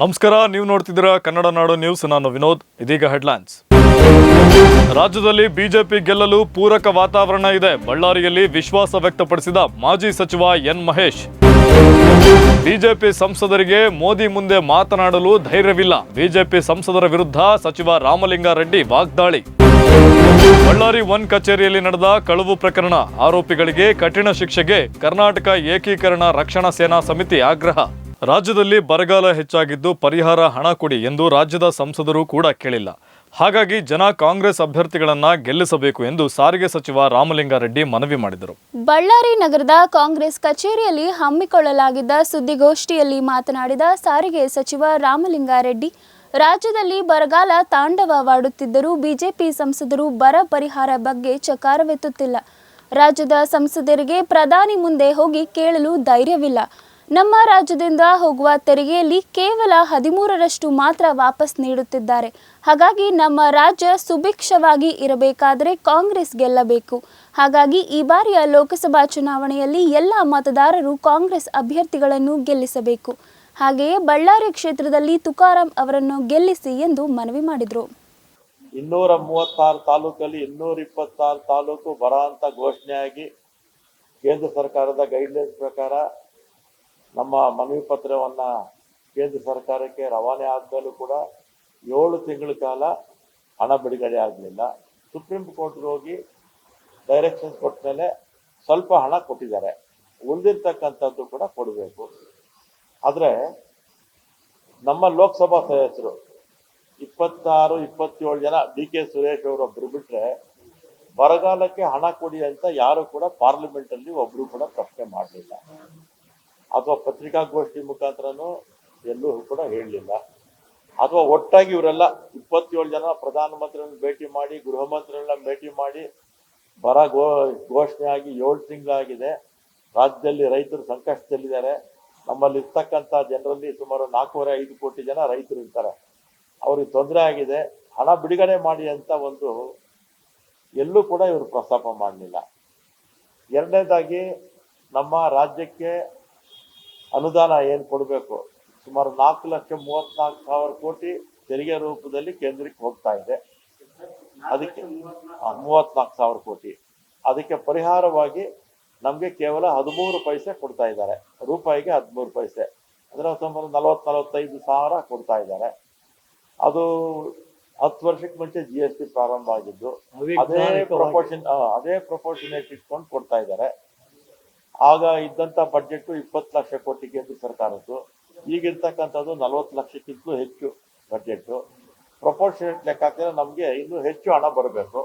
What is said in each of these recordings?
ನಮಸ್ಕಾರ, ನೀವು ನೋಡ್ತಿದ್ದೀರ ಕನ್ನಡ ನಾಡು ನ್ಯೂಸ್. ನಾನು ವಿನೋದ್, ಇದೀಗ ಹೆಡ್ಲೈನ್ಸ್. ರಾಜ್ಯದಲ್ಲಿ ಬಿಜೆಪಿ ಗೆಲ್ಲಲು ಪೂರಕ ವಾತಾವರಣ ಇದೆ. ಬಳ್ಳಾರಿಯಲ್ಲಿ ವಿಶ್ವಾಸ ವ್ಯಕ್ತಪಡಿಸಿದ ಮಾಜಿ ಸಚಿವ ಎನ್ ಮಹೇಶ್. ಬಿಜೆಪಿ ಸಂಸದರಿಗೆ ಮೋದಿ ಮುಂದೆ ಮಾತನಾಡಲು ಧೈರ್ಯವಿಲ್ಲ. ಬಿಜೆಪಿ ಸಂಸದರ ವಿರುದ್ಧ ಸಚಿವ ರಾಮಲಿಂಗಾರೆಡ್ಡಿ ವಾಗ್ದಾಳಿ. ಬಳ್ಳಾರಿ ಒನ್ ಕಚೇರಿಯಲ್ಲಿ ನಡೆದ ಕಳವು ಪ್ರಕರಣ ಆರೋಪಿಗಳಿಗೆ ಕಠಿಣ ಶಿಕ್ಷೆಗೆ ಕರ್ನಾಟಕ ಏಕೀಕರಣ ರಕ್ಷಣಾ ಸೇನಾ ಸಮಿತಿ ಆಗ್ರಹ. ರಾಜ್ಯದಲ್ಲಿ ಬರಗಾಲ ಹೆಚ್ಚಾಗಿದ್ದು ಪರಿಹಾರ ಹಣ ಕೊಡಿ ಎಂದು ರಾಜ್ಯದ ಸಂಸದರು ಕೂಡ ಕೇಳಿಲ್ಲ. ಹಾಗಾಗಿ ಜನ ಕಾಂಗ್ರೆಸ್ ಅಭ್ಯರ್ಥಿಗಳನ್ನ ಗೆಲ್ಲಿಸಬೇಕು ಎಂದು ಸಾರಿಗೆ ಸಚಿವ ರಾಮಲಿಂಗಾರೆಡ್ಡಿ ಮನವಿ ಮಾಡಿದರು. ಬಳ್ಳಾರಿ ನಗರದ ಕಾಂಗ್ರೆಸ್ ಕಚೇರಿಯಲ್ಲಿ ಹಮ್ಮಿಕೊಳ್ಳಲಾಗಿದ್ದ ಸುದ್ದಿಗೋಷ್ಠಿಯಲ್ಲಿ ಮಾತನಾಡಿದ ಸಾರಿಗೆ ಸಚಿವ ರಾಮಲಿಂಗಾರೆಡ್ಡಿ, ರಾಜ್ಯದಲ್ಲಿ ಬರಗಾಲ ತಾಂಡವವಾಡುತ್ತಿದ್ದರೂ ಬಿಜೆಪಿ ಸಂಸದರು ಬರ ಪರಿಹಾರ ಬಗ್ಗೆ ಚಕಾರವೆತ್ತುತ್ತಿಲ್ಲ. ರಾಜ್ಯದ ಸಂಸದರಿಗೆ ಪ್ರಧಾನಿ ಮುಂದೆ ಹೋಗಿ ಕೇಳಲು ಧೈರ್ಯವಿಲ್ಲ. ನಮ್ಮ ರಾಜ್ಯದಿಂದ ಹೋಗುವ ತೆರಿಗೆಯಲ್ಲಿ ಕೇವಲ ಹದಿಮೂರರಷ್ಟು ಮಾತ್ರ ವಾಪಸ್ ನೀಡುತ್ತಿದ್ದಾರೆ. ಹಾಗಾಗಿ ನಮ್ಮ ರಾಜ್ಯ ಸುಭಿಕ್ಷವಾಗಿ ಇರಬೇಕಾದರೆ ಕಾಂಗ್ರೆಸ್ ಗೆಲ್ಲಬೇಕು. ಹಾಗಾಗಿ ಈ ಬಾರಿಯ ಲೋಕಸಭಾ ಚುನಾವಣೆಯಲ್ಲಿ ಎಲ್ಲ ಮತದಾರರು ಕಾಂಗ್ರೆಸ್ ಅಭ್ಯರ್ಥಿಗಳನ್ನು ಗೆಲ್ಲಿಸಬೇಕು. ಹಾಗೆಯೇ ಬಳ್ಳಾರಿ ಕ್ಷೇತ್ರದಲ್ಲಿ ತುಕಾರಾಂ ಅವರನ್ನು ಗೆಲ್ಲಿಸಿ ಎಂದು ಮನವಿ ಮಾಡಿದರು. ಇನ್ನೂರ ಮೂವತ್ತಾರು ತಾಲೂಕಲ್ಲಿ ಇನ್ನೂರ ಇಪ್ಪತ್ತಾರು ತಾಲೂಕು ಬರ ಅಂತ ಘೋಷಣೆಯಾಗಿ ಕೇಂದ್ರ ಸರ್ಕಾರದ ಗೈಡ್ಲೈನ್ಸ್ ಪ್ರಕಾರ ನಮ್ಮ ಮನವಿ ಪತ್ರವನ್ನ ಕೇಂದ್ರ ಸರ್ಕಾರಕ್ಕೆ ರವಾನೆ ಆದ್ಮೇಲೂ ಕೂಡ ಏಳು ತಿಂಗಳ ಕಾಲ ಹಣ ಬಿಡುಗಡೆ ಆಗಲಿಲ್ಲ. ಸುಪ್ರೀಂ ಕೋರ್ಟ್ಗೆ ಹೋಗಿ ಡೈರೆಕ್ಷನ್ ಕೊಟ್ಟ ಮೇಲೆ ಸ್ವಲ್ಪ ಹಣ ಕೊಟ್ಟಿದ್ದಾರೆ. ಉಳಿದಿರ್ತಕ್ಕಂಥದ್ದು ಕೂಡ ಕೊಡಬೇಕು. ಆದರೆ ನಮ್ಮ ಲೋಕಸಭಾ ಸದಸ್ಯರು ಇಪ್ಪತ್ತಾರು, ಇಪ್ಪತ್ತೇಳು ಜನ ಡಿ ಕೆ ಸುರೇಶ್ ಅವರೊಬ್ರು ಬಿಟ್ರೆ ಬರಗಾಲಕ್ಕೆ ಹಣ ಕೊಡಿ ಅಂತ ಯಾರು ಕೂಡ ಪಾರ್ಲಿಮೆಂಟ್ ಅಲ್ಲಿ ಒಬ್ರು ಕೂಡ ಪ್ರಶ್ನೆ ಮಾಡಲಿಲ್ಲ. ಅಥವಾ ಪತ್ರಿಕಾಗೋಷ್ಠಿ ಮುಖಾಂತರನೂ ಎಲ್ಲೂ ಕೂಡ ಹೇಳಲಿಲ್ಲ. ಅಥವಾ ಒಟ್ಟಾಗಿ ಇವರೆಲ್ಲ ಇಪ್ಪತ್ತೇಳು ಜನ ಪ್ರಧಾನಮಂತ್ರಿಗಳನ್ನ ಭೇಟಿ ಮಾಡಿ, ಗೃಹ ಮಂತ್ರಿಗಳನ್ನ ಭೇಟಿ ಮಾಡಿ, ಬರ ಗೋ, ಘೋಷಣೆ ಆಗಿ ಏಳು ತಿಂಗಳಾಗಿದೆ. ರಾಜ್ಯದಲ್ಲಿ ರೈತರು ಸಂಕಷ್ಟದಲ್ಲಿದ್ದಾರೆ. ನಮ್ಮಲ್ಲಿ ಇರ್ತಕ್ಕಂಥ ಜನರಲ್ಲಿ ಸುಮಾರು ನಾಲ್ಕೂವರೆ ಐದು ಕೋಟಿ ಜನ ರೈತರು ಇರ್ತಾರೆ. ಅವ್ರಿಗೆ ತೊಂದರೆ ಆಗಿದೆ. ಹಣ ಬಿಡುಗಡೆ ಮಾಡಿ ಅಂತ ಒಂದು ಎಲ್ಲೂ ಕೂಡ ಇವರು ಪ್ರಸ್ತಾಪ ಮಾಡಲಿಲ್ಲ. ಎರಡನೇದಾಗಿ ನಮ್ಮ ರಾಜ್ಯಕ್ಕೆ ಅನುದಾನ ಏನು ಕೊಡಬೇಕು? ಸುಮಾರು ನಾಲ್ಕು ಲಕ್ಷ ಮೂವತ್ನಾಲ್ಕು ಸಾವಿರ ಕೋಟಿ ತೆರಿಗೆ ರೂಪದಲ್ಲಿ ಕೇಂದ್ರಕ್ಕೆ ಹೋಗ್ತಾ ಇದೆ. ಅದಕ್ಕೆ ಮೂವತ್ನಾಲ್ಕು ಸಾವಿರ ಕೋಟಿ. ಅದಕ್ಕೆ ಪರಿಹಾರವಾಗಿ ನಮಗೆ ಕೇವಲ ಹದಿಮೂರು ಪೈಸೆ ಕೊಡ್ತಾ ಇದ್ದಾರೆ. ರೂಪಾಯಿಗೆ ಹದಿಮೂರು ಪೈಸೆ. ಅದರ ಸುಮಾರು ನಲವತ್ತು ನಲವತ್ತೈದು ಸಾವಿರ ಕೊಡ್ತಾ ಇದ್ದಾರೆ. ಅದು ಹತ್ತು ವರ್ಷಕ್ಕೆ ಮುಂಚೆ ಜಿ ಎಸ್ ಟಿ ಪ್ರಾರಂಭ ಆಗಿದ್ದು ಅದೇ ಪ್ರಪೋರ್ಷನ್ ಅದೇ ಪ್ರಪೋರ್ಷನೇಟ್ ಇಟ್ಕೊಂಡು ಕೊಡ್ತಾ ಇದ್ದಾರೆ. ಆಗ ಇದ್ದಂತ ಬಜೆಟ್ ಇಪ್ಪತ್ತು ಲಕ್ಷ ಕೋಟಿ ಕೇಂದ್ರ ಸರ್ಕಾರದ್ದು. ಈಗಿರ್ತಕ್ಕಂಥದ್ದು ನಲವತ್ತು ಲಕ್ಷಕ್ಕಿಂತಲೂ ಹೆಚ್ಚು ಬಜೆಟ್ ಪ್ರಪೋರ್ಷನೇಟ್ ಲೆಕ್ಕ ಹಾಕಿದ್ರೆ ನಮಗೆ ಇನ್ನೂ ಹೆಚ್ಚು ಹಣ ಬರಬೇಕು.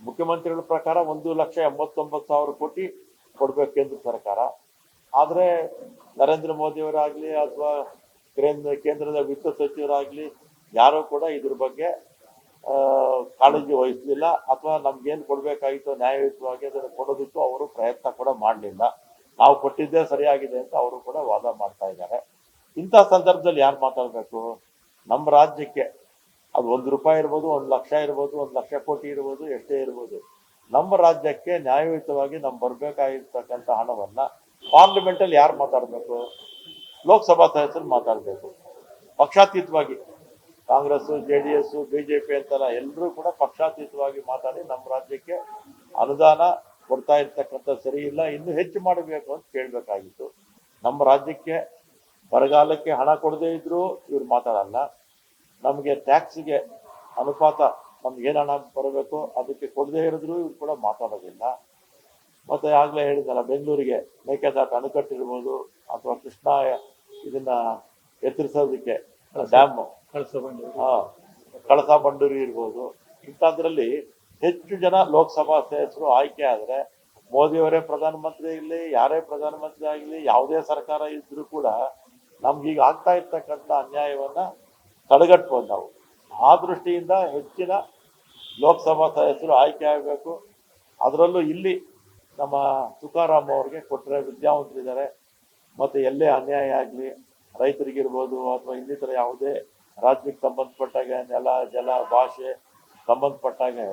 ಮುಖ್ಯಮಂತ್ರಿಗಳ ಪ್ರಕಾರ ಒಂದು ಲಕ್ಷ ಎಂಬತ್ತೊಂಬತ್ತು ಸಾವಿರ ಕೋಟಿ ಕೊಡ್ಬೇಕು ಕೇಂದ್ರ ಸರ್ಕಾರ. ಆದರೆ ನರೇಂದ್ರ ಮೋದಿಯವರಾಗಲಿ ಅಥವಾ ಕೇಂದ್ರ ಕೇಂದ್ರದ ವಿತ್ತ ಸಚಿವರಾಗ್ಲಿ ಯಾರೂ ಕೂಡ ಇದ್ರ ಬಗ್ಗೆ ಕಾಳಜಿ ವಹಿಸಲಿಲ್ಲ. ಅಥವಾ ನಮ್ಗೇನು ಕೊಡಬೇಕಾಗಿತ್ತು ನ್ಯಾಯಯುತವಾಗಿ ಅದನ್ನು ಅವರು ಪ್ರಯತ್ನ ಕೂಡ ಮಾಡಲಿಲ್ಲ. ನಾವು ಕೊಟ್ಟಿದ್ದೇ ಸರಿಯಾಗಿದೆ ಅಂತ ಅವರು ಕೂಡ ವಾದ ಮಾಡ್ತಾ ಇದ್ದಾರೆ. ಇಂಥ ಸಂದರ್ಭದಲ್ಲಿ ಯಾರು ಮಾತಾಡಬೇಕು? ನಮ್ಮ ರಾಜ್ಯಕ್ಕೆ ಅದು ಒಂದು ರೂಪಾಯಿ ಇರ್ಬೋದು, ಒಂದು ಲಕ್ಷ ಇರ್ಬೋದು, ಒಂದು ಲಕ್ಷ ಕೋಟಿ ಇರ್ಬೋದು, ಎಷ್ಟೇ ಇರ್ಬೋದು. ನಮ್ಮ ರಾಜ್ಯಕ್ಕೆ ನ್ಯಾಯಯುತವಾಗಿ ನಮ್ಗೆ ಬರಬೇಕಾಗಿರ್ತಕ್ಕಂಥ ಹಣವನ್ನು ಪಾರ್ಲಿಮೆಂಟಲ್ಲಿ ಯಾರು ಮಾತಾಡಬೇಕು? ಲೋಕಸಭಾ ಸದಸ್ಯರು ಮಾತಾಡಬೇಕು. ಪಕ್ಷಾತೀತವಾಗಿ Congress, J D S, B J P ಅಂತೆಲ್ಲ ಎಲ್ಲರೂ ಕೂಡ ಪಕ್ಷಾತೀತವಾಗಿ ಮಾತಾಡಿ ನಮ್ಮ ರಾಜ್ಯಕ್ಕೆ ಅನುದಾನ ಕೊಡ್ತಾ ಇರ್ತಕ್ಕಂಥ ಸರಿ ಇಲ್ಲ ಇನ್ನು ಹೆಚ್ಚು ಮಾಡಬೇಕು ಅಂತ ಕೇಳಬೇಕಾಗಿತ್ತು. ನಮ್ಮ ರಾಜ್ಯಕ್ಕೆ ಬರಗಾಲಕ್ಕೆ ಹಣ ಕೊಡದೇ ಇದ್ರೂ ಇವ್ರು ಮಾತಾಡಲ್ಲ. ನಮಗೆ ಟ್ಯಾಕ್ಸಿಗೆ ಅನುಪಾತ ನಮ್ಗೆ ಏನು ಹಣ ಬರಬೇಕು ಅದಕ್ಕೆ ಕೊಡದೇ ಇರಿದ್ರು ಇವ್ರು ಕೂಡ ಮಾತಾಡೋದಿಲ್ಲ. ಮತ್ತೆ ಆಗ್ಲೇ ಹೇಳಿದ್ನಲ್ಲ ಬೆಂಗಳೂರಿಗೆ ಮೇಕೆದಾಟ ಅಣೆಕಟ್ಟಿರ್ಬೋದು ಅಥವಾ ಕೃಷ್ಣ ಇದನ್ನ ಎತ್ತರಿಸೋದಕ್ಕೆ ಡ್ಯಾಮ್. ಹಾ ಕಳಸಾ ಬಂಡೂರಿ ಇರ್ಬೋದು. ಇಂಥದ್ರಲ್ಲಿ ಹೆಚ್ಚು ಜನ ಲೋಕಸಭಾ ಸದಸ್ಯರು ಆಯ್ಕೆ ಆದ್ರೆ ಮೋದಿಯವರೇ ಪ್ರಧಾನಮಂತ್ರಿ ಆಗಲಿ, ಯಾರೇ ಪ್ರಧಾನಮಂತ್ರಿ ಆಗಲಿ, ಯಾವುದೇ ಸರ್ಕಾರ ಇದ್ರೂ ಕೂಡ ನಮ್ಗೆ ಈಗ ಆಗ್ತಾ ಇರ್ತಕ್ಕಂಥ ಅನ್ಯಾಯವನ್ನ ತಡೆಗಟ್ಬೋದು ನಾವು. ಆ ದೃಷ್ಟಿಯಿಂದ ಹೆಚ್ಚಿನ ಲೋಕಸಭಾ ಸದಸ್ಯರು ಆಯ್ಕೆ ಆಗಬೇಕು. ಅದರಲ್ಲೂ ಇಲ್ಲಿ ನಮ್ಮ ತುಕಾರಾಮ್ ಅವ್ರಿಗೆ ಕೊಟ್ಟರೆ ವಿದ್ಯಾವಂತರಿದ್ದಾರೆ. ಮತ್ತು ಎಲ್ಲೇ ಅನ್ಯಾಯ ಆಗಲಿ ರೈತರಿಗಿರ್ಬೋದು ಅಥವಾ ಇನ್ನಿತರ ಯಾವುದೇ ರಾಜ್ಯಕ್ಕೆ ಸಂಬಂಧಪಟ್ಟಾಗೆ ನೆಲ, ಜಲ, ಭಾಷೆ ಸಂಬಂಧಪಟ್ಟಾಗೆ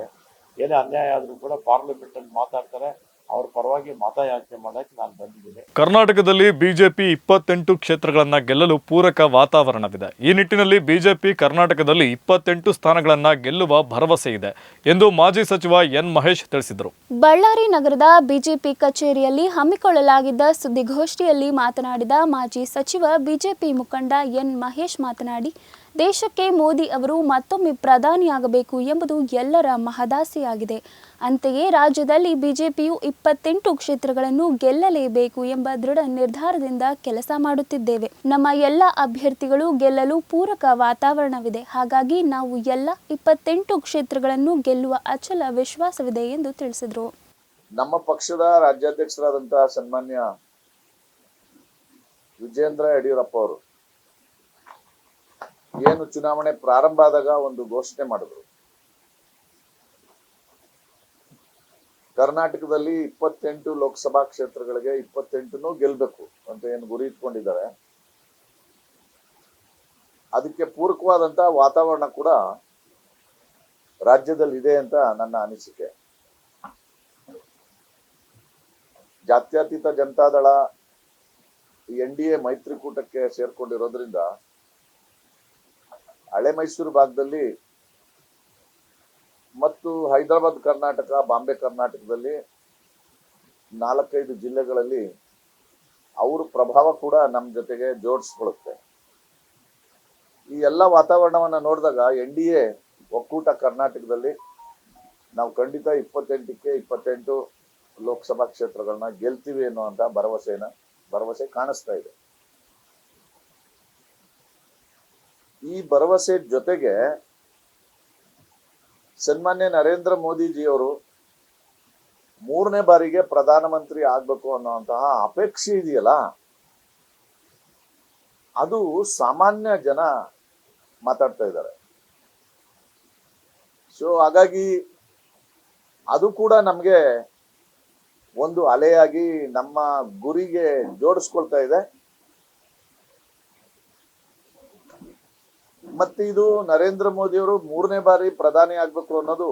ಏನೇ ಅನ್ಯಾಯ ಆದರೂ ಕೂಡ ಪಾರ್ಲಿಮೆಂಟಲ್ಲಿ ಮಾತಾಡ್ತಾರೆ. ಅವ್ರ ಪರವಾಗಿ ಮತಯಾಚನೆ ಮಾಡಕ್ಕೆ ನಾನು ಬಂದಿದ್ದೇನೆ. ಕರ್ನಾಟಕದಲ್ಲಿ ಬಿಜೆಪಿ ಇಪ್ಪತ್ತೆಂಟು ಕ್ಷೇತ್ರಗಳನ್ನ ಗೆಲ್ಲಲು ಪೂರಕ ವಾತಾವರಣವಿದೆ. ಈ ನಿಟ್ಟಿನಲ್ಲಿ ಬಿಜೆಪಿ ಕರ್ನಾಟಕದಲ್ಲಿ ಇಪ್ಪತ್ತೆಂಟು ಸ್ಥಾನಗಳನ್ನ ಗೆಲ್ಲುವ ಭರವಸೆ ಇದೆ ಎಂದು ಮಾಜಿ ಸಚಿವ ಎನ್ ಮಹೇಶ್ ತಿಳಿಸಿದರು. ಬಳ್ಳಾರಿ ನಗರದ ಬಿಜೆಪಿ ಕಚೇರಿಯಲ್ಲಿ ಹಮ್ಮಿಕೊಳ್ಳಲಾಗಿದ್ದ ಸುದ್ದಿಗೋಷ್ಠಿಯಲ್ಲಿ ಮಾತನಾಡಿದ ಮಾಜಿ ಸಚಿವ ಬಿಜೆಪಿ ಮುಖಂಡ ಎನ್ ಮಹೇಶ್ ಮಾತನಾಡಿ ದೇಶಕ್ಕೆ ಮೋದಿ ಅವರು ಮತ್ತೊಮ್ಮೆ ಪ್ರಧಾನಿಯಾಗಬೇಕು ಎಂಬುದು ಎಲ್ಲರ ಮಹದಾಸೆಯಾಗಿದೆ. ಅಂತೆಯೇ ರಾಜ್ಯದಲ್ಲಿ ಬಿಜೆಪಿಯು ಇಪ್ಪತ್ತೆಂಟು ಕ್ಷೇತ್ರಗಳನ್ನು ಗೆಲ್ಲಲೇಬೇಕು ಎಂಬ ದೃಢ ನಿರ್ಧಾರದಿಂದ ಕೆಲಸ ಮಾಡುತ್ತಿದ್ದೇವೆ. ನಮ್ಮ ಎಲ್ಲ ಅಭ್ಯರ್ಥಿಗಳು ಗೆಲ್ಲಲು ಪೂರಕ ವಾತಾವರಣವಿದೆ. ಹಾಗಾಗಿ ನಾವು ಎಲ್ಲ ಇಪ್ಪತ್ತೆಂಟು ಕ್ಷೇತ್ರಗಳನ್ನು ಗೆಲ್ಲುವ ಅಚಲ ವಿಶ್ವಾಸವಿದೆ ಎಂದು ತಿಳಿಸಿದರು. ನಮ್ಮ ಪಕ್ಷದ ರಾಜ್ಯಾಧ್ಯಕ್ಷರಾದಂತಹ ಸನ್ಮಾನ್ಯ ವಿಜೇಂದ್ರ ಯಡಿಯೂರಪ್ಪ ಅವರು ಏನು ಚುನಾವಣೆ ಪ್ರಾರಂಭ ಆದಾಗ ಒಂದು ಘೋಷಣೆ ಮಾಡಿದ್ರು. ಕರ್ನಾಟಕದಲ್ಲಿ ಇಪ್ಪತ್ತೆಂಟು ಲೋಕಸಭಾ ಕ್ಷೇತ್ರಗಳಿಗೆ ಇಪ್ಪತ್ತೆಂಟು ಗೆಲ್ಬೇಕು ಅಂತ ಏನು ಗುರಿ ಇಟ್ಕೊಂಡಿದ್ದಾರೆ. ಅದಕ್ಕೆ ಪೂರಕವಾದಂತಹ ವಾತಾವರಣ ಕೂಡ ರಾಜ್ಯದಲ್ಲಿ ಇದೆ ಅಂತ ನನ್ನ ಅನಿಸಿಕೆ. ಜಾತ್ಯತೀತ ಜನತಾದಳ ಎನ್ ಡಿ ಎ ಮೈತ್ರಿಕೂಟಕ್ಕೆ ಸೇರ್ಕೊಂಡಿರೋದ್ರಿಂದ ಹಳೆ ಮೈಸೂರು ಭಾಗದಲ್ಲಿ ಮತ್ತು ಹೈದರಾಬಾದ್ ಕರ್ನಾಟಕ, ಬಾಂಬೆ ಕರ್ನಾಟಕದಲ್ಲಿ ನಾಲ್ಕೈದು ಜಿಲ್ಲೆಗಳಲ್ಲಿ ಅವ್ರ ಪ್ರಭಾವ ಕೂಡ ನಮ್ಮ ಜೊತೆಗೆ ಜೋಡಿಸ್ಕೊಳ್ಳುತ್ತೆ. ಈ ಎಲ್ಲ ವಾತಾವರಣವನ್ನು ನೋಡಿದಾಗ ಎನ್ ಡಿ ಎ ಒಕ್ಕೂಟ ಕರ್ನಾಟಕದಲ್ಲಿ ನಾವು ಖಂಡಿತ ಇಪ್ಪತ್ತೆಂಟಕ್ಕೆ ಇಪ್ಪತ್ತೆಂಟು ಲೋಕಸಭಾ ಕ್ಷೇತ್ರಗಳನ್ನ ಗೆಲ್ತೀವಿ ಅನ್ನುವಂಥ ಭರವಸೆನ, ಭರವಸೆ ಕಾಣಿಸ್ತಾ ಇದೆ. ಈ ಭರವಸೆ ಜೊತೆಗೆ ಸನ್ಮಾನ್ಯ ನರೇಂದ್ರ ಮೋದಿಜಿಯವರು ಮೂರನೇ ಬಾರಿಗೆ ಪ್ರಧಾನಮಂತ್ರಿ ಆಗ್ಬೇಕು ಅನ್ನುವಂತಹ ಅಪೇಕ್ಷೆ ಇದೆಯಲ್ಲ? ಅದು ಸಾಮಾನ್ಯ ಜನ ಮಾತಾಡ್ತಾ ಇದ್ದಾರೆ. ಸೊ ಹಾಗಾಗಿ ಅದು ಕೂಡ ನಮ್ಗೆ ಒಂದು ಅಲೆಯಾಗಿ ನಮ್ಮ ಗುರಿಗೆ ಜೋಡಿಸ್ಕೊಳ್ತಾ ಇದೆ. ಮತ್ತೆ ಇದು ನರೇಂದ್ರ ಮೋದಿ ಅವರು ಮೂರನೇ ಬಾರಿ ಪ್ರಧಾನಿ ಆಗ್ಬೇಕು ಅನ್ನೋದು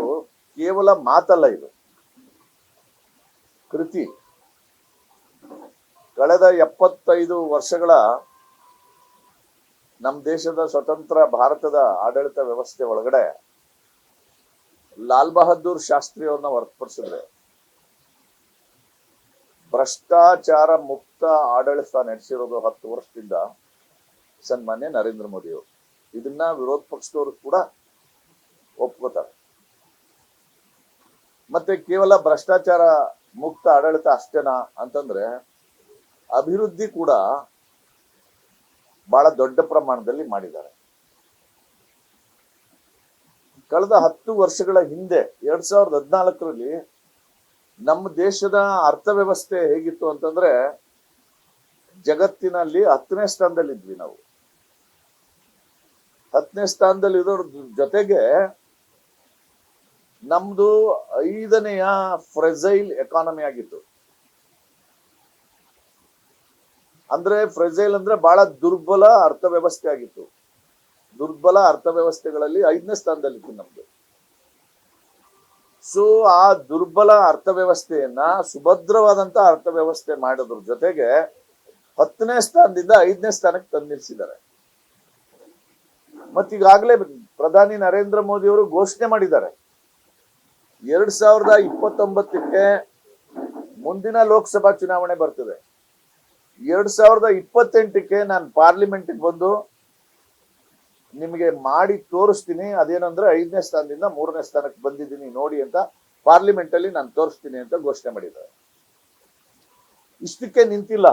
ಕೇವಲ ಮಾತಲ್ಲ ಇದು. ಕೃತಿ. ಕಳೆದ ಎಪ್ಪತ್ತೈದು ವರ್ಷಗಳ ನಮ್ಮ ದೇಶದ ಸ್ವತಂತ್ರ ಭಾರತದ ಆಡಳಿತ ವ್ಯವಸ್ಥೆ ಒಳಗಡೆ ಲಾಲ್ ಬಹದ್ದೂರ್ ಶಾಸ್ತ್ರಿ ಅವ್ರನ್ನ ಹೊರತುಪಡಿಸಿದ್ರೆ ಭ್ರಷ್ಟಾಚಾರ ಮುಕ್ತ ಆಡಳಿತ ನಡೆಸಿರೋದು ಹತ್ತು ವರ್ಷದಿಂದ ಸನ್ಮಾನ್ಯ ನರೇಂದ್ರ ಮೋದಿ ಅವರು ಇದನ್ನ ವಿರೋಧ ಪಕ್ಷದವರು ಕೂಡ ಒಪ್ಕೋತಾರೆ. ಮತ್ತೆ ಕೇವಲ ಭ್ರಷ್ಟಾಚಾರ ಮುಕ್ತ ಆಡಳಿತ ಅಷ್ಟೇನಾ ಅಂತಂದ್ರೆ ಅಭಿವೃದ್ಧಿ ಕೂಡ ಬಹಳ ದೊಡ್ಡ ಪ್ರಮಾಣದಲ್ಲಿ ಮಾಡಿದ್ದಾರೆ. ಕಳೆದ ಹತ್ತು ವರ್ಷಗಳ ಹಿಂದೆ, ಎರಡ್ ಸಾವಿರದ ಹದಿನಾಲ್ಕರಲ್ಲಿ ನಮ್ಮ ದೇಶದ ಅರ್ಥವ್ಯವಸ್ಥೆ ಹೇಗಿತ್ತು ಅಂತಂದ್ರೆ ಜಗತ್ತಿನಲ್ಲಿ ಹತ್ತನೇ ಸ್ಥಾನದಲ್ಲಿದ್ವಿ ನಾವು. ಹತ್ತನೇ ಸ್ಥಾನದಲ್ಲಿ ಇರೋದ್ರ ಜೊತೆಗೆ ನಮ್ದು ಐದನೆಯ ಫ್ರೆಜೈಲ್ ಎಕಾನಮಿ ಆಗಿತ್ತು. ಅಂದ್ರೆ ಫ್ರೆಜೈಲ್ ಅಂದ್ರೆ ಬಹಳ ದುರ್ಬಲ ಅರ್ಥವ್ಯವಸ್ಥೆ ಆಗಿತ್ತು. ದುರ್ಬಲ ಅರ್ಥವ್ಯವಸ್ಥೆಗಳಲ್ಲಿ ಐದನೇ ಸ್ಥಾನದಲ್ಲಿತ್ತು ನಮ್ದು. ಸೊ ಆ ದುರ್ಬಲ ಅರ್ಥವ್ಯವಸ್ಥೆಯನ್ನ, ಸುಭದ್ರವಾದಂತ ಅರ್ಥವ್ಯವಸ್ಥೆ ಮಾಡೋದ್ರ ಜೊತೆಗೆ ಹತ್ತನೇ ಸ್ಥಾನದಿಂದ ಐದನೇ ಸ್ಥಾನಕ್ಕೆ ತಂದಿರಿಸಿದ್ದಾರೆ. ಮತ್ತೀಗಾಗಲೇ ಪ್ರಧಾನಿ ನರೇಂದ್ರ ಮೋದಿ ಅವರು ಘೋಷಣೆ ಮಾಡಿದ್ದಾರೆ. ಎರಡ್ ಸಾವಿರದ ಇಪ್ಪತ್ತೊಂಬತ್ತಕ್ಕೆ ಮುಂದಿನ ಲೋಕಸಭಾ ಚುನಾವಣೆ ಬರ್ತದೆ. ಎರಡ್ ಸಾವಿರದ ಇಪ್ಪತ್ತೆಂಟಕ್ಕೆ ನಾನು ಪಾರ್ಲಿಮೆಂಟ್ಗೆ ಬಂದು ನಿಮಗೆ ಮಾಡಿ ತೋರಿಸ್ತೀನಿ. ಅದೇನಂದ್ರೆ ಐದನೇ ಸ್ಥಾನದಿಂದ ಮೂರನೇ ಸ್ಥಾನಕ್ಕೆ ಬಂದಿದ್ದೀನಿ ನೋಡಿ ಅಂತ ಪಾರ್ಲಿಮೆಂಟ್ ಅಲ್ಲಿ ನಾನು ತೋರಿಸ್ತೀನಿ ಅಂತ ಘೋಷಣೆ ಮಾಡಿದ್ದಾರೆ. ಇಷ್ಟಕ್ಕೆ ನಿಂತಿಲ್ಲ.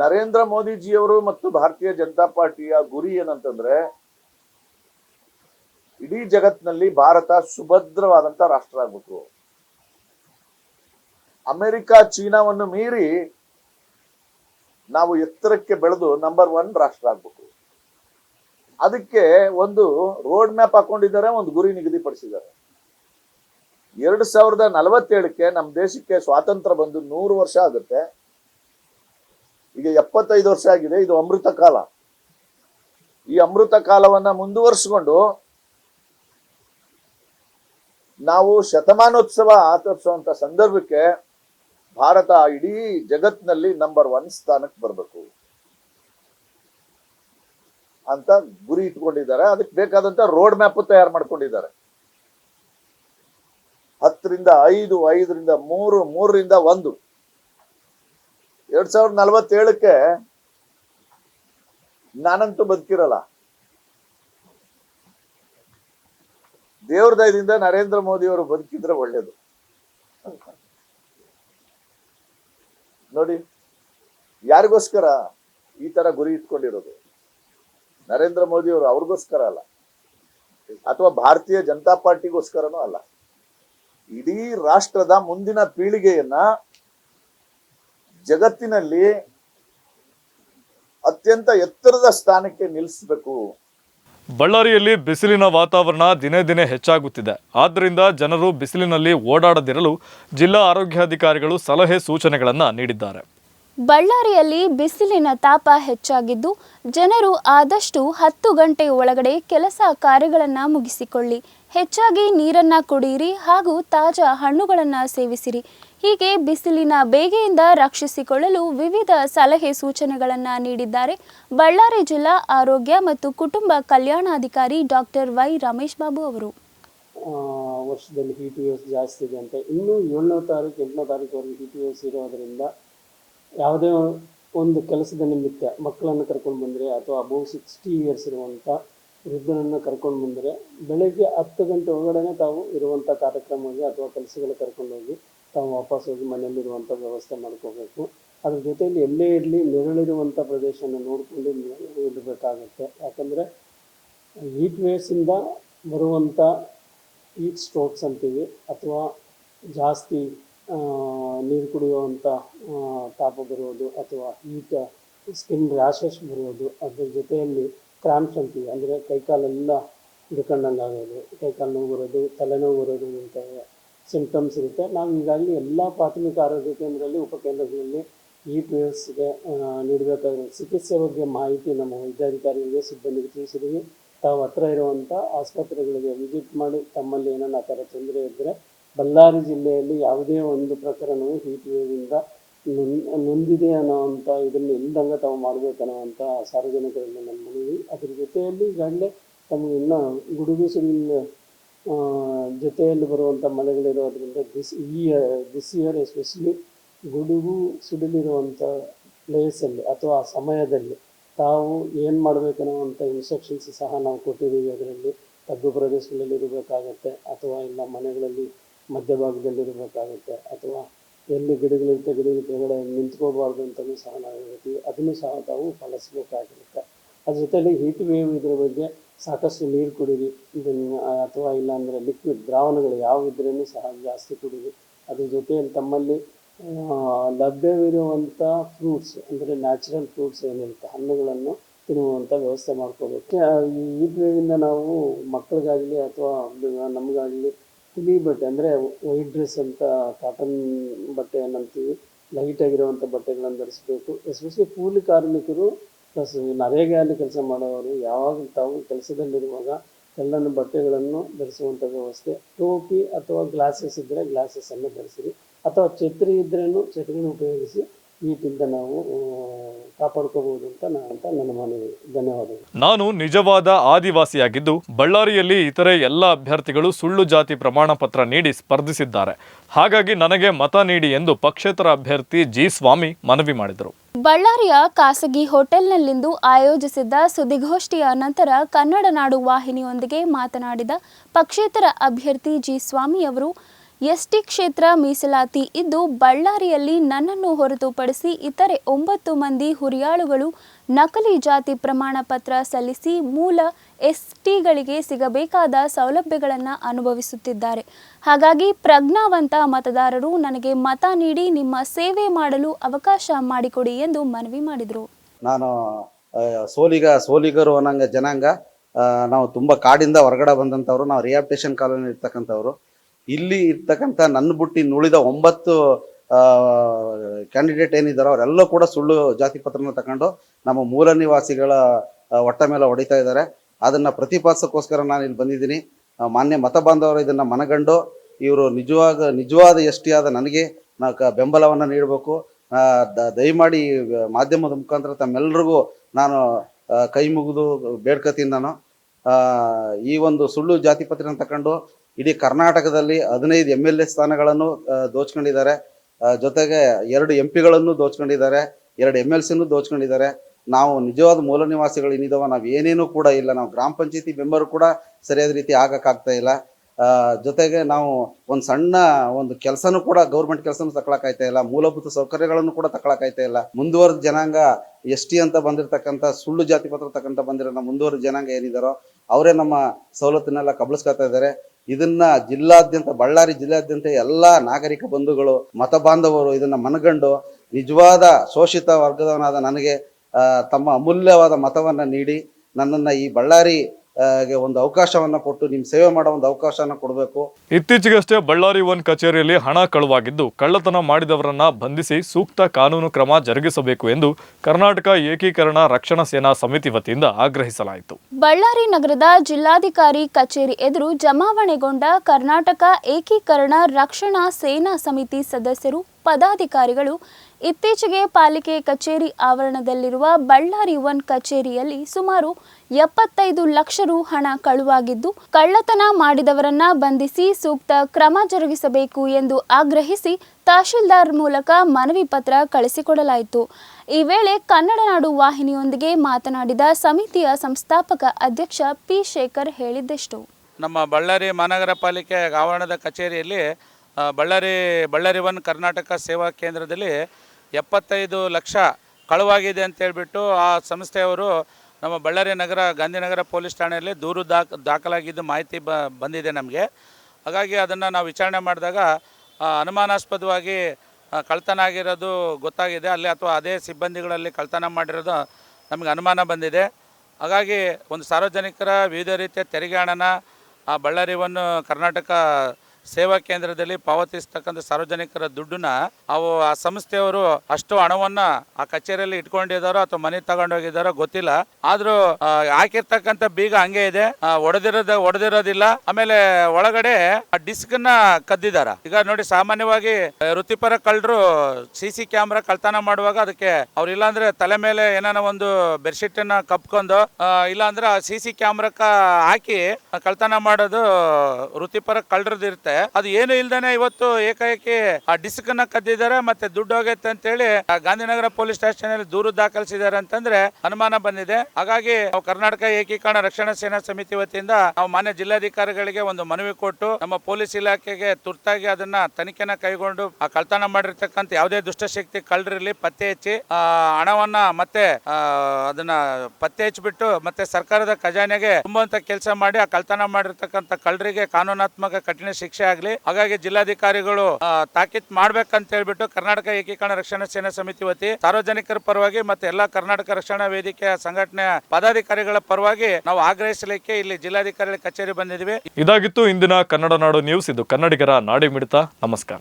ನರೇಂದ್ರ ಮೋದಿಜಿಯವರು ಮತ್ತು ಭಾರತೀಯ ಜನತಾ ಪಾರ್ಟಿಯ ಗುರಿ ಏನಂತಂದ್ರೆ ಇಡೀ ಜಗತ್ತಿನಲ್ಲಿ ಭಾರತ ಸುಭದ್ರವಾದಂತ ರಾಷ್ಟ್ರ ಆಗ್ಬೇಕು. ಅಮೆರಿಕ, ಚೀನಾವನ್ನು ಮೀರಿ ನಾವು ಎತ್ತರಕ್ಕೆ ಬೆಳೆದು ನಂಬರ್ ಒನ್ ರಾಷ್ಟ್ರ ಆಗ್ಬೇಕು. ಅದಕ್ಕೆ ಒಂದು ರೋಡ್ ಮ್ಯಾಪ್ ಹಾಕೊಂಡಿದ್ದಾರೆ, ಒಂದು ಗುರಿ ನಿಗದಿಪಡಿಸಿದ್ದಾರೆ. ಎರಡ್ ಸಾವಿರದ ನಲವತ್ತೇಳಕ್ಕೆ ನಮ್ಮ ದೇಶಕ್ಕೆ ಸ್ವಾತಂತ್ರ್ಯ ಬಂದು ನೂರು ವರ್ಷ ಆಗುತ್ತೆ. ಈಗ ಎಪ್ಪತ್ತೈದು ವರ್ಷ ಆಗಿದೆ, ಇದು ಅಮೃತ ಕಾಲ. ಈ ಅಮೃತ ಕಾಲವನ್ನ ಮುಂದುವರಿಸಿಕೊಂಡು ನಾವು ಶತಮಾನೋತ್ಸವ ಆಚರಿಸುವಂತ ಸಂದರ್ಭಕ್ಕೆ ಭಾರತ ಇಡೀ ಜಗತ್ನಲ್ಲಿ ನಂಬರ್ ಒನ್ ಸ್ಥಾನಕ್ಕೆ ಬರಬೇಕು. ಅಂತ ಗುರಿ ಇಟ್ಕೊಂಡಿದ್ದಾರೆ. ಅದಕ್ಕೆ ಬೇಕಾದಂತ ರೋಡ್ ಮ್ಯಾಪ್ ತಯಾರು ಮಾಡ್ಕೊಂಡಿದ್ದಾರೆ. ಹತ್ತರಿಂದ ಐದು, ಐದರಿಂದ ಮೂರು, ಮೂರರಿಂದ ಒಂದು. ಎರಡ್ ಸಾವಿರದ ನಲವತ್ತೇಳಕ್ಕೆ ನಾನಂತೂ ಬದುಕಿರಲ್ಲ. ದೇವ್ರ ದಯದಿಂದ ನರೇಂದ್ರ ಮೋದಿ ಅವರು ಬದುಕಿದ್ರೆ ಒಳ್ಳೇದು. ನೋಡಿ, ಯಾರಿಗೋಸ್ಕರ ಈ ತರ ಗುರಿ ಇಟ್ಕೊಂಡಿರೋದು? ನರೇಂದ್ರ ಮೋದಿ ಅವರು ಅವ್ರಿಗೋಸ್ಕರ ಅಲ್ಲ. ಅಥವಾ ಭಾರತೀಯ ಜನತಾ ಪಾರ್ಟಿಗೋಸ್ಕರನೂ ಅಲ್ಲ. ಇಡೀ ರಾಷ್ಟ್ರದ ಮುಂದಿನ ಪೀಳಿಗೆಯನ್ನ ಜಗತ್ತಿನಲ್ಲಿ ಅತ್ಯಂತ ಎತ್ತರದ ಸ್ಥಾನಕ್ಕೆ ನಿಲ್ಲಿಸಬೇಕು. ಬಳ್ಳಾರಿಯಲ್ಲಿ ಬಿಸಿಲಿನ ವಾತಾವರಣ ದಿನೇ ದಿನೇ ಹೆಚ್ಚಾಗುತ್ತಿದೆ. ಆದ್ದರಿಂದ ಜನರು ಬಿಸಿಲಿನಲ್ಲಿ ಓಡಾಡದಿರಲು ಜಿಲ್ಲಾ ಆರೋಗ್ಯಾಧಿಕಾರಿಗಳು ಸಲಹೆ ಸೂಚನೆಗಳನ್ನು ನೀಡಿದ್ದಾರೆ. ಬಳ್ಳಾರಿಯಲ್ಲಿ ಬಿಸಿಲಿನ ತಾಪ ಹೆಚ್ಚಾಗಿದ್ದು ಜನರು ಆದಷ್ಟು ಹತ್ತು ಗಂಟೆಯ ಒಳಗಡೆ ಕೆಲಸ ಕಾರ್ಯಗಳನ್ನು ಮುಗಿಸಿಕೊಳ್ಳಿ. ಹೆಚ್ಚಾಗಿ ನೀರನ್ನು ಕುಡಿಯಿರಿ ಹಾಗೂ ತಾಜಾ ಹಣ್ಣುಗಳನ್ನು ಸೇವಿಸಿರಿ. ಹೀಗೆ ಬಿಸಿಲಿನ ಬೇಗೆಯಿಂದ ರಕ್ಷಿಸಿಕೊಳ್ಳಲು ವಿವಿಧ ಸಲಹೆ ಸೂಚನೆಗಳನ್ನು ನೀಡಿದ್ದಾರೆ. ಬಳ್ಳಾರಿ ಜಿಲ್ಲಾ ಆರೋಗ್ಯ ಮತ್ತು ಕುಟುಂಬ ಕಲ್ಯಾಣಾಧಿಕಾರಿ ಡಾಕ್ಟರ್ ವೈ ರಮೇಶ್ ಬಾಬು ಅವರು. ವರ್ಷದಲ್ಲಿ ಹೀಟ್ ವೇವ್ಸ್ ಜಾಸ್ತಿ ಇದೆ ಅಂತ. ಇನ್ನೂ ಏಳನೇ ತಾರೀಕು, ಎಂಟನೇ ತಾರೀಕುವರೆಗೆ ಹೀಟ್ ವೇವ್ಸ್ ಇರೋದರಿಂದ ಯಾವುದೇ ಒಂದು ಕೆಲಸದ ನಿಮಿತ್ತ ಮಕ್ಕಳನ್ನು ಕರ್ಕೊಂಡು ಬಂದರೆ ಅಥವಾ ಅಬೌವ್ ಸಿಕ್ಸ್ಟಿ ಇಯರ್ಸ್ ಇರುವಂಥ ವೃದ್ಧರನ್ನು ಕರ್ಕೊಂಡು ಬಂದರೆ ಬೆಳಗ್ಗೆ ಹತ್ತು ಗಂಟೆ ಒಳಗಡೆ ತಾವು ಇರುವಂಥ ಕಾರ್ಯಕ್ರಮಕ್ಕೆ ಅಥವಾ ಕೆಲಸಗಳು ಕರ್ಕೊಂಡೋಗಿ ತಾವು ವಾಪಸ್ ಹೋಗಿ ಮನೆಯಲ್ಲಿರುವಂಥ ವ್ಯವಸ್ಥೆ ಮಾಡ್ಕೋಬೇಕು. ಅದ್ರ ಜೊತೆಯಲ್ಲಿ ಎಲ್ಲೇ ಇರಲಿ ನೆರಳಿರುವಂಥ ಪ್ರದೇಶನ ನೋಡಿಕೊಂಡು ಇರಬೇಕಾಗತ್ತೆ ಯಾಕಂದರೆ ಹೀಟ್ ವೇವ್ಸಿಂದ ಬರುವಂಥ ಹೀಟ್ ಸ್ಟ್ರೋಕ್ಸ್ ಅಂತೀವಿ, ಅಥವಾ ಜಾಸ್ತಿ ನೀರು ಕುಡಿಯುವಂಥ ತಾಪ ಬರುವುದು ಅಥವಾ ಹೀಟ್ ಸ್ಕಿನ್ ರ್ಯಾಷಸ್ ಬರುವುದು. ಅದ್ರ ಜೊತೆಯಲ್ಲಿ ಕ್ರಾಂಪ್ಸ್ ಅಂತೀವಿ. ಅಂದರೆ ಕೈಕಾಲೆಲ್ಲ ಹಿಡ್ಕೊಂಡಂಗೆ ಆಗೋದು ಕೈಕಾಲು ನೋವು ಬರೋದು, ತಲೆನೋವು ಬರೋದು ಅಂತ ಸಿಂಪ್ಟಮ್ಸ್ ಇರುತ್ತೆ. ನಾವು ಈಗಾಗಲೇ ಎಲ್ಲ ಪ್ರಾಥಮಿಕ ಆರೋಗ್ಯ ಕೇಂದ್ರದಲ್ಲಿ ಉಪಕೇಂದ್ರಗಳಲ್ಲಿ ಪಿ ಎಸ್ಗೆ ನೀಡಬೇಕಾದ ಚಿಕಿತ್ಸೆ ಬಗ್ಗೆ ಮಾಹಿತಿ ನಮ್ಮ ವೈದ್ಯಾಧಿಕಾರಿಗಳಿಗೆ, ಸಿಬ್ಬಂದಿಗೆ ತಿಳಿಸಿದ್ದೀವಿ ತಾವು ಹತ್ರ ಇರುವಂಥ ಆಸ್ಪತ್ರೆಗಳಿಗೆ ವಿಸಿಟ್ ಮಾಡಿ ತಮ್ಮಲ್ಲಿ ಏನಾನ ಆ ಥರ ತೊಂದರೆ ಇದ್ದರೆ ಬಳ್ಳಾರಿ ಜಿಲ್ಲೆಯಲ್ಲಿ ಯಾವುದೇ ಒಂದು ಪ್ರಕರಣವು ಹೀಟ್ ವೇವಿಂದ ನೊಂದಿದೆ ಅನ್ನೋವಂಥ ಇದನ್ನು ಇಲ್ದಂಗೆ ತಾವು ಮಾಡಬೇಕನ್ನೋವಂಥ ಸಾರ್ವಜನಿಕರಲ್ಲಿ ನಮ್ಮ ಮನವಿ. ಅದ್ರ ಜೊತೆಯಲ್ಲಿ ಈಗಾಗಲೇ ತಮಗೆ ಇನ್ನೂ ಗುಡುಗು ಜೊತೆಯಲ್ಲಿ ಬರುವಂಥ ಮಳೆಗಳಿರೋದ್ರಿಂದ ದಿಸ್, ಈ ದಿಸ್ ಇಯರ್ ಎಸ್ಪೆಷಲಿ ಗುಡುಗು ಸಿಡಿಲಿರುವಂಥ ಪ್ಲೇಸಲ್ಲಿ ಅಥವಾ ಆ ಸಮಯದಲ್ಲಿ ತಾವು ಏನು ಮಾಡಬೇಕನ್ನುವಂಥ ಇನ್ಸ್ಟ್ರಕ್ಷನ್ಸ್ ಸಹ ನಾವು ಕೊಟ್ಟಿದ್ದೀವಿ. ಅದರಲ್ಲಿ ತಗ್ಗು ಪ್ರದೇಶಗಳಲ್ಲಿ ಇರಬೇಕಾಗತ್ತೆ ಅಥವಾ ಇಲ್ಲ ಮನೆಗಳಲ್ಲಿ ಮಧ್ಯಭಾಗದಲ್ಲಿ ಇರಬೇಕಾಗುತ್ತೆ ಅಥವಾ ಎಲ್ಲಿ ಗಿಡಗಳಿರುತ್ತೆ ಗಿಡಗಳ ಕೆಳಗಡೆ ನಿಂತ್ಕೋಬಾರ್ದು ಅಂತಲೂ ಸಹ ನಾವು ಹೇಳ್ತೀವಿ. ಅದನ್ನು ಸಹ ತಾವು ಬಳಸಬೇಕಾಗಿರುತ್ತೆ ಅದ್ರ ಜೊತೆಯಲ್ಲಿ ಹೀಟ್ ವೇವ್ ಇದ್ರ ಬಗ್ಗೆ ಸಾಕಷ್ಟು ನೀರು ಕುಡೀರಿ ಇದನ್ನು ಅಥವಾ ಇಲ್ಲಾಂದರೆ ಲಿಕ್ವಿಡ್ ದ್ರಾವಣಗಳು ಯಾವ ಸಹ ಜಾಸ್ತಿ ಕುಡೀರಿ. ಅದ್ರ ಜೊತೆಯಲ್ಲಿ ತಮ್ಮಲ್ಲಿ ಲಭ್ಯವಿರುವಂಥ ಫ್ರೂಟ್ಸ್ ಅಂದರೆ ನ್ಯಾಚುರಲ್ ಫ್ರೂಟ್ಸ್ ಏನಿರುತ್ತೆ, ಹಣ್ಣುಗಳನ್ನು ತಿನ್ನುವಂಥ ವ್ಯವಸ್ಥೆ ಮಾಡ್ಕೋಬೇಕು. ಹೀಟ್ ನಾವು ಮಕ್ಕಳಿಗಾಗಲಿ ಅಥವಾ ನಮಗಾಗಲಿ ತಿಳಿ ಬಟ್ಟೆ ಅಂದರೆ ವೈಟ್ ಡ್ರೆಸ್ ಅಂತ ಕಾಟನ್ ಬಟ್ಟೆ ಏನಂತೀವಿ ಲೈಟಾಗಿರುವಂಥ ಬಟ್ಟೆಗಳನ್ನು ಧರಿಸಬೇಕು. ಎಸ್ಪೆಷಲಿ ಕೂಲಿ ಕಾರ್ಮಿಕರು ಪ್ಲಸ್ ನರೇಗಾಯಲ್ಲಿ ಕೆಲಸ ಮಾಡೋರು ಯಾವಾಗಲೂ ತಾವು ಕೆಲಸದಲ್ಲಿರುವಾಗ ಎಲ್ಲನೂ ಬಟ್ಟೆಗಳನ್ನು ಧರಿಸುವಂಥ ವ್ಯವಸ್ಥೆ. ಟೋಪಿ ಅಥವಾ ಗ್ಲಾಸಸ್ ಇದ್ದರೆ ಗ್ಲಾಸಸ್ಸನ್ನು ಧರಿಸಿರಿ. ಅಥವಾ ಛತ್ರಿ ಇದ್ರೂ ಛತ್ರಿನ ಉಪಯೋಗಿಸಿ ಹೀಟಿಂದ ನಾವು ಕಾಪಾಡ್ಕೋಬಹುದು ಅಂತ ನಾ ಅಂತ ನನ್ನ ಮನವಿ. ಧನ್ಯವಾದಗಳು. ನಾನು ನಿಜವಾದ ಆದಿವಾಸಿಯಾಗಿದ್ದು ಬಳ್ಳಾರಿಯಲ್ಲಿ ಇತರೆ ಎಲ್ಲ ಅಭ್ಯರ್ಥಿಗಳು ಸುಳ್ಳು ಜಾತಿ ಪ್ರಮಾಣ ಪತ್ರ ನೀಡಿ ಸ್ಪರ್ಧಿಸಿದ್ದಾರೆ. ಹಾಗಾಗಿ ನನಗೆ ಮತ ನೀಡಿ ಎಂದು ಪಕ್ಷೇತರ ಅಭ್ಯರ್ಥಿ ಜಿ ಸ್ವಾಮಿ ಮನವಿ ಮಾಡಿದರು. ಬಳ್ಳಾರಿಯ ಖಾಸಗಿ ಹೋಟೆಲ್ನಲ್ಲಿಂದು ಆಯೋಜಿಸಿದ್ದ ಸುದ್ದಿಗೋಷ್ಠಿಯ ನಂತರ ಕನ್ನಡ ನಾಡು ವಾಹಿನಿಯೊಂದಿಗೆ ಮಾತನಾಡಿದ ಪಕ್ಷೇತರ ಅಭ್ಯರ್ಥಿ ಜಿ ಸ್ವಾಮಿ ಅವರು ಎಸ್ಟಿ ಕ್ಷೇತ್ರ ಮೀಸಲಾತಿ ಇದ್ದು ಬಳ್ಳಾರಿಯಲ್ಲಿ ನನ್ನನ್ನು ಹೊರತುಪಡಿಸಿ ಇತರೆ ಒಂಬತ್ತು ಮಂದಿ ಹುರಿಯಾಳುಗಳು ನಕಲಿ ಜಾತಿ ಪ್ರಮಾಣ ಪತ್ರ ಸಲ್ಲಿಸಿ ಮೂಲ ಎಸ್ಟಿಗಳಿಗೆ ಸಿಗಬೇಕಾದ ಸೌಲಭ್ಯಗಳನ್ನು ಅನುಭವಿಸುತ್ತಿದ್ದಾರೆ. ಹಾಗಾಗಿ ಪ್ರಜ್ಞಾವಂತ ಮತದಾರರು ನನಗೆ ಮತ ನೀಡಿ ನಿಮ್ಮ ಸೇವೆ ಮಾಡಲು ಅವಕಾಶ ಮಾಡಿಕೊಡಿ ಎಂದು ಮನವಿ ಮಾಡಿದರು. ನಾನು ಸೋಲಿಗ, ಸೋಲಿಗರು ಅನ್ನಂಗ ಜನಾಂಗ ನಾವು ತುಂಬ ಕಾಡಿಂದ ಹೊರಗಡೆ ಬಂದಂಥವ್ರು, ನಾವು ರಿಯಾಪ್ಟೇಷನ್ ಕಾಲೋನಿ ಇರ್ತಕ್ಕಂಥವ್ರು. ಇಲ್ಲಿ ಇರ್ತಕ್ಕಂಥ ನನ್ನ ಬುಟ್ಟಿ ಉಳಿದ ಒಂಬತ್ತು ಕ್ಯಾಂಡಿಡೇಟ್ ಏನಿದ್ದಾರೋ ಅವರೆಲ್ಲ ಕೂಡ ಸುಳ್ಳು ಜಾತಿ ಪತ್ರನ ತಗೊಂಡು ನಮ್ಮ ಮೂಲ ನಿವಾಸಿಗಳ ಒಟ್ಟ ಮೇಲೆ ಹೊಡಿತಾ ಇದ್ದಾರೆ. ಅದನ್ನ ಪ್ರತಿಪಾದಿಸೋಕ್ಕೋಸ್ಕರ ನಾನು ಇಲ್ಲಿ ಬಂದಿದ್ದೀನಿ. ಮಾನ್ಯ ಮತ ಬಾಂಧವರು ಇದನ್ನು ಮನಗಂಡು ಇವರು ನಿಜವಾಗ, ನಿಜವಾದ ಎಷ್ಟಿ ಆದ ನನಗೆ ನಾ ಕ ಬೆಂಬಲವನ್ನು ನೀಡಬೇಕು. ದಯಮಾಡಿ ಮಾಧ್ಯಮದ ಮುಖಾಂತರ ತಮ್ಮೆಲ್ಲರಿಗೂ ನಾನು ಕೈ ಮುಗಿದು ಬೇಡ್ಕತೀನಿ ನಾನು. ಈ ಒಂದು ಸುಳ್ಳು ಜಾತಿ ಪತ್ರನ ತಗೊಂಡು ಇಡೀ ಕರ್ನಾಟಕದಲ್ಲಿ ಹದಿನೈದು ಎಂ ಎಲ್ ಎ ಸ್ಥಾನಗಳನ್ನು ದೋಚ್ಕೊಂಡಿದ್ದಾರೆ. ಜೊತೆಗೆ ಎರಡು ಎಂ ಪಿಗಳನ್ನು ದೋಚ್ಕೊಂಡಿದ್ದಾರೆ. ಎರಡು ಎಂ ಎಲ್ ಸಿನೂ ದೋಚ್ಕೊಂಡಿದ್ದಾರೆ. ನಾವು ನಿಜವಾದ ಮೂಲ ನಿವಾಸಿಗಳು ಏನಿದಾವ ನಾವು ಏನೇನೂ ಕೂಡ ಇಲ್ಲ. ನಾವು ಗ್ರಾಮ ಪಂಚಾಯತಿ ಮೆಂಬರ್ ಕೂಡ ಸರಿಯಾದ ರೀತಿ ಆಗಕ್ಕಾಗ್ತಾ ಇಲ್ಲ. ಜೊತೆಗೆ ನಾವು ಒಂದು ಸಣ್ಣ ಒಂದು ಕೆಲಸನೂ ಕೂಡ ಗೌರ್ಮೆಂಟ್ ಕೆಲಸನೂ ತಕೊಳಕಾಯ್ತಾ ಇಲ್ಲ. ಮೂಲಭೂತ ಸೌಕರ್ಯಗಳನ್ನು ಕೂಡ ತಕೊಳಕಾಯ್ತಾ ಇಲ್ಲ. ಮುಂದುವರೆದ ಜನಾಂಗ ಎಸ್ ಟಿ ಅಂತ ಬಂದಿರತಕ್ಕಂಥ, ಸುಳ್ಳು ಜಾತಿ ಪತ್ರ ತಕ್ಕಂತ ಬಂದಿರೋ ಮುಂದುವರೆದ ಜನಾಂಗ ಏನಿದಾರೋ, ಅವರೇ ನಮ್ಮ ಸವಲತ್ತನ್ನೆಲ್ಲ ಕಬಳಿಸ್ಕೊತಾ ಇದ್ದಾರೆ. ಇದನ್ನ ಜಿಲ್ಲಾದ್ಯಂತ, ಬಳ್ಳಾರಿ ಜಿಲ್ಲಾದ್ಯಂತ ಎಲ್ಲ ನಾಗರಿಕ ಬಂಧುಗಳು, ಮತ ಬಾಂಧವರು ಇದನ್ನ ಮನಗಂಡು ನಿಜವಾದ ಶೋಷಿತ ವರ್ಗದವನಾದ ನನಗೆ ತಮ್ಮ ಅಮೂಲ್ಯವಾದ ಮತವನ್ನ ನೀಡಿ ನನ್ನನ್ನ ಈ ಬಳ್ಳಾರಿ ಒಂದು ಅವಕಾಶವನ್ನ ಕೊಟ್ಟು ನಿಮ್ ಸೇವೆ ಮಾಡೋ ಒಂದು ಅವಕಾಶನ ಕೊಡಬೇಕು. ಇತ್ತೀಚೆಗಷ್ಟೇ ಬಳ್ಳಾರಿ ಒನ್ ಕಚೇರಿಯಲ್ಲಿ ಹಣ ಕಳುವಾಗಿದ್ದು ಕಳ್ಳತನ ಮಾಡಿದವರನ್ನ ಬಂಧಿಸಿ ಸೂಕ್ತ ಕಾನೂನು ಕ್ರಮ ಜರುಗಿಸಬೇಕು ಎಂದು ಕರ್ನಾಟಕ ಏಕೀಕರಣ ರಕ್ಷಣಾ ಸೇನಾ ಸಮಿತಿ ವತಿಯಿಂದ ಆಗ್ರಹಿಸಲಾಯಿತು. ಬಳ್ಳಾರಿ ನಗರದ ಜಿಲ್ಲಾಧಿಕಾರಿ ಕಚೇರಿ ಎದುರು ಜಮಾವಣೆಗೊಂಡ ಕರ್ನಾಟಕ ಏಕೀಕರಣ ರಕ್ಷಣಾ ಸೇನಾ ಸಮಿತಿ ಸದಸ್ಯರು ಪದಾಧಿಕಾರಿಗಳು ಇತ್ತೀಚೆಗೆ ಪಾಲಿಕೆ ಕಚೇರಿ ಆವರಣದಲ್ಲಿರುವ ಬಳ್ಳಾರಿ ಒನ್ ಕಚೇರಿಯಲ್ಲಿ ಸುಮಾರು ಎಪ್ಪತ್ತೈದು ಲಕ್ಷ ರು ಹಣ ಕಳುವಾಗಿದ್ದು, ಕಳ್ಳತನ ಮಾಡಿದವರನ್ನ ಬಂಧಿಸಿ ಸೂಕ್ತ ಕ್ರಮ ಜರುಗಿಸಬೇಕು ಎಂದು ಆಗ್ರಹಿಸಿ ತಹಶೀಲ್ದಾರ್ ಮೂಲಕ ಮನವಿ ಪತ್ರ ಕಳಿಸಿಕೊಡಲಾಯಿತು. ಈ ವೇಳೆ ಕನ್ನಡ ನಾಡು ವಾಹಿನಿಯೊಂದಿಗೆ ಮಾತನಾಡಿದ ಸಮಿತಿಯ ಸಂಸ್ಥಾಪಕ ಅಧ್ಯಕ್ಷ ಪಿ ಶೇಖರ್ ಹೇಳಿದ್ದೆಷ್ಟು. ನಮ್ಮ ಬಳ್ಳಾರಿ ಮಹಾನಗರ ಪಾಲಿಕೆ ಆವರಣದ ಕಚೇರಿಯಲ್ಲಿ ಬಳ್ಳಾರಿ ಬಳ್ಳಾರಿ ಒನ್ ಕರ್ನಾಟಕ ಸೇವಾ ಕೇಂದ್ರದಲ್ಲಿ ಎಪ್ಪತ್ತೈದು ಲಕ್ಷ ಕಳುವಾಗಿದೆ ಅಂತ ಹೇಳ್ಬಿಟ್ಟು ಆ ಸಂಸ್ಥೆಯವರು ನಮ್ಮ ಬಳ್ಳಾರಿ ನಗರ, ಗಾಂಧಿನಗರ ಪೊಲೀಸ್ ಠಾಣೆಯಲ್ಲಿ ದೂರು ದಾಖ ದಾಖಲಾಗಿದ್ದು ಮಾಹಿತಿ ಬ, ಬಂದಿದೆ ನಮಗೆ. ಹಾಗಾಗಿ ಅದನ್ನು ನಾವು ವಿಚಾರಣೆ ಮಾಡಿದಾಗ ಅನುಮಾನಾಸ್ಪದವಾಗಿ ಕಳ್ತನ ಆಗಿರೋದು ಗೊತ್ತಾಗಿದೆ. ಅಲ್ಲಿ ಅಥವಾ ಅದೇ ಸಿಬ್ಬಂದಿಗಳಲ್ಲಿ ಕಳ್ತನ ಮಾಡಿರೋದು ನಮಗೆ ಅನುಮಾನ ಬಂದಿದೆ. ಹಾಗಾಗಿ ಒಂದು ಸಾರ್ವಜನಿಕರ ವಿವಿಧ ರೀತಿಯ ತೆರಿಗೆ ಹಣನ ಆ ಬಳ್ಳಾರಿವನ್ನು ಕರ್ನಾಟಕ ಸೇವಾ ಕೇಂದ್ರದಲ್ಲಿ ಪಾವತಿಸ್ತಕ್ಕಂಥ ಸಾರ್ವಜನಿಕರ ದುಡ್ಡನ್ನ ಅವು ಆ ಸಂಸ್ಥೆಯವರು ಅಷ್ಟು ಹಣವನ್ನ ಆ ಕಚೇರಿಯಲ್ಲಿ ಇಟ್ಕೊಂಡಿದಾರೋ ಅಥವಾ ಮನೆ ತಗೊಂಡೋಗಿದಾರೋ ಗೊತ್ತಿಲ್ಲ. ಆದ್ರೂ ಹಾಕಿರ್ತಕ್ಕಂಥ ಬೀಗ ಹಂಗೆ ಇದೆ. ಒಡೆದಿರೋದ, ಒಡೆದಿರೋದಿಲ್ಲ. ಆಮೇಲೆ ಒಳಗಡೆ ಆ ಡಿಸ್ಕ್ನ ಕದ್ದಿದಾರ. ಈಗ ನೋಡಿ ಸಾಮಾನ್ಯವಾಗಿ ವೃತ್ತಿಪರ ಕಳ್ಳರು ಸಿ ಸಿ ಕ್ಯಾಮ್ರಾ ಕಳ್ತನ ಮಾಡುವಾಗ ಅದಕ್ಕೆ ಅವ್ರು ಇಲ್ಲಾಂದ್ರೆ ತಲೆ ಮೇಲೆ ಏನಾನ ಒಂದು ಬೆಡ್ಶೀಟ್ ಅನ್ನ ಕಪ್ಕೊಂಡು ಇಲ್ಲಾಂದ್ರೆ ಸಿ ಸಿ ಕ್ಯಾಮ್ರಾಕ ಹಾಕಿ ಕಳ್ತನ ಮಾಡೋದು ವೃತ್ತಿಪರ ಕಳ್ಳರದಿರುತ್ತೆ ಅದು ಏನು ಇಲ್ದೇನೆ ಇವತ್ತು ಏಕಾಏಕಿ ಆ ಡಿಸ್ಕ್ನ ಕದ್ದಿದ್ದಾರೆ, ಮತ್ತೆ ದುಡ್ಡು ಹೋಗೈತೆ ಅಂತ ಹೇಳಿ ಗಾಂಧಿನಗರ ಪೊಲೀಸ್ ಸ್ಟೇಷನ್ ಅಲ್ಲಿ ದೂರು ದಾಖಲಿಸಿದ್ದಾರೆ ಅಂತಂದ್ರೆ ಅನುಮಾನ ಬಂದಿದೆ. ಹಾಗಾಗಿ ನಾವು ಕರ್ನಾಟಕ ಏಕೀಕರಣ ರಕ್ಷಣಾ ಸೇನಾ ಸಮಿತಿ ವತಿಯಿಂದ ನಾವು ಮಾನ್ಯ ಜಿಲ್ಲಾಧಿಕಾರಿಗಳಿಗೆ ಒಂದು ಮನವಿ ಕೊಟ್ಟು ನಮ್ಮ ಪೊಲೀಸ್ ಇಲಾಖೆಗೆ ತುರ್ತಾಗಿ ಅದನ್ನ ತನಿಖೆನ ಕೈಗೊಂಡು ಆ ಕಳ್ತನ ಮಾಡಿರ್ತಕ್ಕಂಥ ಯಾವುದೇ ದುಷ್ಟಶಕ್ತಿ ಕಳ್ಳರಿರ್ಲಿ ಪತ್ತೆ ಹಚ್ಚಿ ಹಣವನ್ನ ಮತ್ತೆ ಅದನ್ನ ಪತ್ತೆ ಹಚ್ಚಿಬಿಟ್ಟು ಮತ್ತೆ ಸರ್ಕಾರದ ಖಜಾನೆಗೆ ತುಂಬುವಂತ ಕೆಲಸ ಮಾಡಿ ಆ ಕಳ್ತನ ಮಾಡಿರ್ತಕ್ಕಂಥ ಕಳ್ಳರಿಗೆ ಕಾನೂನಾತ್ಮಕ ಕಠಿಣ ಶಿಕ್ಷೆ ಆಗ್ಲಿ. ಹಾಗಾಗಿ ಜಿಲ್ಲಾಧಿಕಾರಿಗಳು ತಾಕೀತ್ ಮಾಡ್ಬೇಕಂತ ಹೇಳ್ಬಿಟ್ಟು ಕರ್ನಾಟಕ ಏಕೀಕರಣ ರಕ್ಷಣಾ ಸೇನಾ ಸಮಿತಿ ವತಿ ಸಾರ್ವಜನಿಕರ ಪರವಾಗಿ ಮತ್ತೆ ಎಲ್ಲಾ ಕರ್ನಾಟಕ ರಕ್ಷಣಾ ವೇದಿಕೆಯ ಸಂಘಟನೆಯ ಪದಾಧಿಕಾರಿಗಳ ಪರವಾಗಿ ನಾವು ಆಗ್ರಹಿಸಲಿಕ್ಕೆ ಇಲ್ಲಿ ಜಿಲ್ಲಾಧಿಕಾರಿಗಳ ಕಚೇರಿ ಬಂದಿದ್ವಿ ಇದಾಗಿತ್ತು ಇಂದಿನ ಕನ್ನಡ ನಾಡು ನ್ಯೂಸ್. ಇದು ಕನ್ನಡಿಗರ ನಾಡಿ ಮಿಡಿತ ನಮಸ್ಕಾರ.